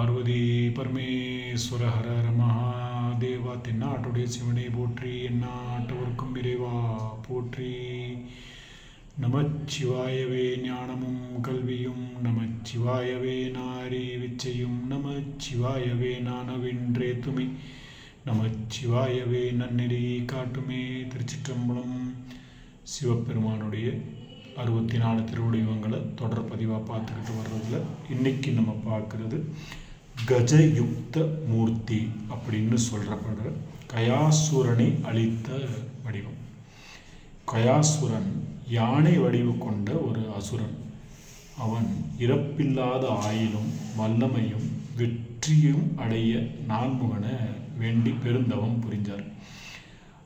பார்வதி பரமேஸ்வர ஹர ஹர மகாதேவா தென்னாட்டுடைய சிவனை போற்றி எந்நாட்டவர்க்கும் இறைவா போற்றி. நமச்சிவாயவே ஞானமும் கல்வியும் நமச்சிவாயவே நாரி விச்சையும் நமச்சிவாயவே நானவென்றே துமி. நமச்சிவாயவே நன்னெறி காட்டுமே திருச்சிற்றம்பலம். சிவபெருமானுடைய அறுபத்தி நாலு திருவடிவங்களை தொடர் பதிவாக பார்த்துக்கிட்டு வர்றதுல இன்னைக்கு நம்ம பார்க்குறது கஜயுக்த மூர்த்தி அப்படின்னு சொல்கிறப்படுற கயாசுரனை அளித்த வடிவம். கயாசுரன் யானை வடிவு கொண்ட ஒரு அசுரன். அவன் இறப்பில்லாத ஆயிலும் வல்லமையும் வெற்றியும் அடைய நான்முகனை வேண்டி பெருந்தவம் புரிஞ்சார்.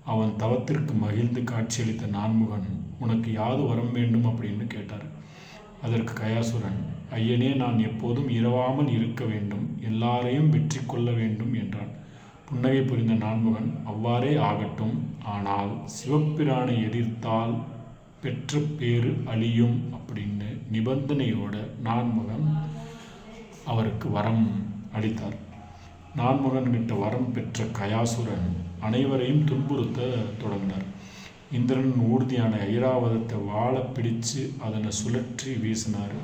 அவன் தவத்திற்கு மகிழ்ந்து காட்சியளித்த நான்முகன் உனக்கு யாது வரம் வேண்டும்? அப்படின்னு கேட்டார். அதற்கு கயாசுரன் ஐயனே நான் எப்போதும் இரவாமல் இருக்க வேண்டும். எல்லாரையும் வெற்றி கொள்ள வேண்டும் என்றான். புன்னகை புரிந்த நான்முகன் அவ்வாறே ஆகட்டும். ஆனால் சிவப்பிரானை எதிர்த்தால் பெற்ற பேரு அழியும் அப்படின்னு நிபந்தனையோட நான்முகன் அவருக்கு வரம் அளித்தார். நான்முகன்கிட்ட வரம் பெற்ற கயாசுரன் அனைவரையும் துன்புறுத்த தொடங்கினார். இந்திரன் ஊர்தியான ஐராவதத்தை வாழ பிடிச்சு அதனை சுழற்றி வீசினார்.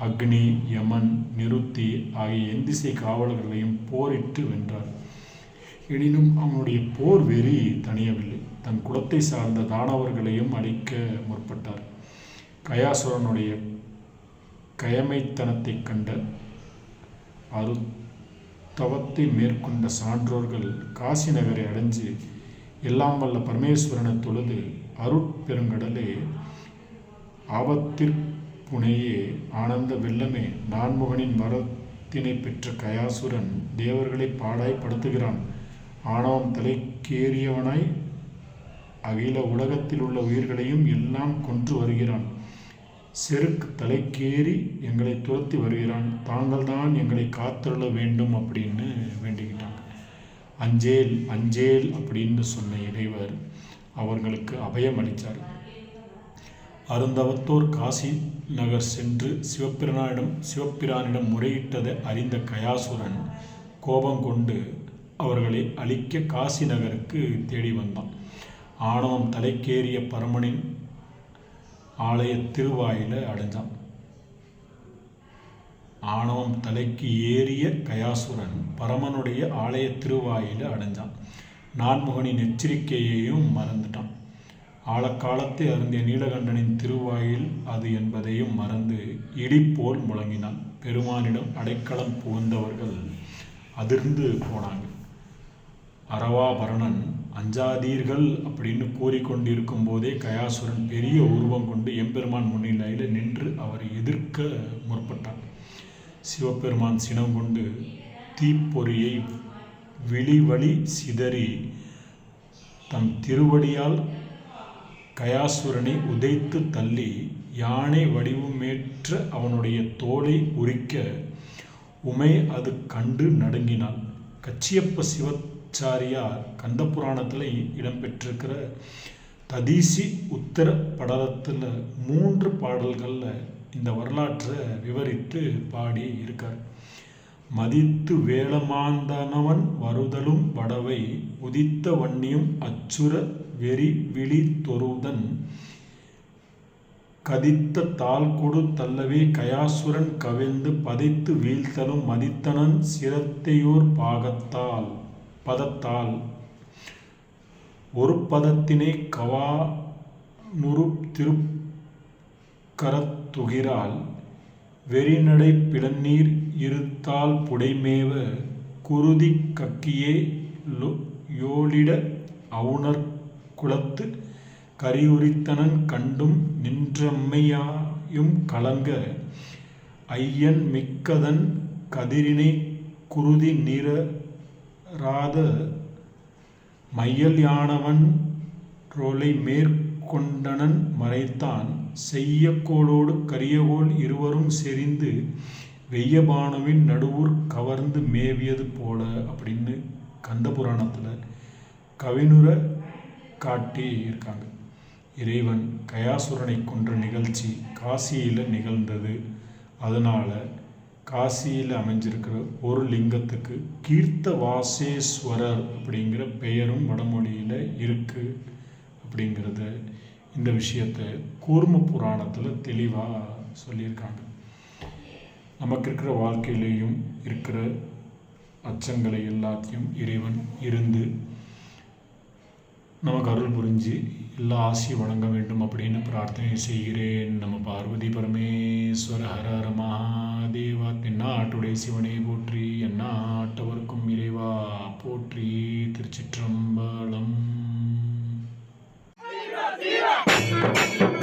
அக்னி யமன் நிருத்தி ஆகிய எந்திசை காவலர்களையும் போரிட்டு வென்றார். எனினும் அவனுடைய போர் வெறி தணியவில்லை. தன் குலத்தை சார்ந்த தானவர்களையும் அழிக்க முற்பட்டார். கயாசுரனுடைய கயமைத்தனத்தைக் கண்ட அரு தவத்தை மேற்கொண்ட சான்றோர்கள் காசி நகரை அடைஞ்சு எல்லாம் வல்ல பரமேஸ்வரனை தொழுது அருட்பெருங்கடலே புனையே ஆனந்த வெள்ளமே நான்முகனின் மரத்தினை பெற்ற கயாசுரன் தேவர்களை பாடாய் படுத்துகிறான். ஆணவம் தலைக்கேறியவனாய் அகில உலகத்தில் உள்ள உயிர்களையும் எல்லாம் கொன்று வருகிறான். செருக்கு தலைக்கேறி எங்களை துரத்தி வருகிறான். தாங்கள் தான் எங்களை காத்தருள வேண்டும் அப்படின்னு வேண்டிக்கிட்டாங்க. அஞ்சேல் அஞ்சேல் அப்படின்னு சொன்ன இறைவர் அவர்களுக்கு அபயம் அளித்தார் அருந்தவத்தோர் காசி நகர் சென்று சிவபிரானிடம் சிவபிரானிடம் முறையிட்டதை அறிந்த கயாசுரன் கோபம் கொண்டு அவர்களை அழிக்க காசி நகருக்கு தேடி வந்தான். ஆணவம் தலைக்கேறிய பரமனின் ஆலய திருவாயில அடைஞ்சான் ஆணவம் தலைக்கு ஏறிய கயாசுரன் பரமனுடைய ஆலய திருவாயில அடைஞ்சான் நான்முகனின் எச்சரிக்கையையும் மறந்துட்டான். ஆழக்காலத்தை அருந்திய நீலகண்டனின் திருவாயில் அது என்பதையும் மறந்து இடிப்போல் முழங்கினான். பெருமானிடம் அடைக்கலம் புகுந்தவர்கள் அதிர்ந்து போனாங்க. அரவாபரணன் அஞ்சாதீர்கள் அப்படின்னு கூறிக்கொண்டிருக்கும் போதே கயாசுரன் பெரிய உருவம் கொண்டு எம்பெருமான் முன்னிலையில் நின்று அவரை எதிர்க்க முற்பட்டான். சிவபெருமான் சினம் கொண்டு தீப்பொறியை விழிவழி சிதறி தம் திருவடியால் கயாசுரனை உதைத்து தள்ளி யானை வடிவமேற்ற அவனுடைய தோலை உரிக்க உமை அது கண்டு நடுங்கினாள். கச்சியப்ப சிவச்சாரியார் கந்த புராணத்தில் இடம்பெற்றிருக்கிற ததீசி உத்தர படலத்தில் மூன்று பாடல்களில் இந்த வரலாற்றை விவரித்து பாடி இருக்கார் மதித்து வேளமாந்தனவன் வருதலும் வடவை உதித்த வன்னியும் அச்சுர வெறி விழி தொருதன். கதித்த தாள் கொடு தள்ளவே கயாசுரன் கவிழ்ந்து பதைத்து வீழ்த்தலும் மதித்தனன் சிரத்தையோர் பாகத்தால் பதத்தால். ஒரு பதத்தினை கவா நுறு திருக்கரத்துகிறாள் வெறிநடை பிளநீர் இருத்தால் புடைமேவ குருதி கக்கியே யோலிட அவுணர் குலத்து கரியுரித்தனன் கண்டும் நின்றம்மையாயும் கலங்க ஐயன் மிக்கதன் கதிரினை குருதி நிறாத மையல் யானவன் ரோலை மேற்கொண்டனன் மறைத்தான். செய்யக்கோளோடு கரியகோள் இருவரும் செறிந்து வெய்யபானுவின் நடுவூர் கவர்ந்து மேவியது போல அப்படின்னு கந்த புராணத்தில் கவினுர காட்டி இருக்காங்க இறைவன் கயாசுரனை கொன்ற நிகழ்ச்சி காசியில் நிகழ்ந்தது. அதனால் காசியில் அமைஞ்சிருக்கிற ஒரு லிங்கத்துக்கு கீர்த்த வாசேஸ்வரர் அப்படிங்கிற பெயரும் வடமொழியில் இருக்குது அப்படிங்கிறத இந்த விஷயத்தை கூர்ம புராணத்தில் தெளிவாக சொல்லியிருக்காங்க. நமக்கு இருக்கிற வாழ்க்கையிலேயும் இருக்கிற அச்சங்களை எல்லாத்தையும் இறைவன் இருந்து நமக்கு அருள் புரிஞ்சு எல்லா ஆசியும் வழங்க வேண்டும் அப்படின்னு பிரார்த்தனை செய்கிறேன். நம்ம பார்வதி பரமேஸ்வர ஹர ஹர மகாதேவா தென்னாட்டுடைய சிவனை போற்றி எந்நாட்டவர்க்கும் இறைவா போற்றி திருச்சிற்றம்பலம் Viva!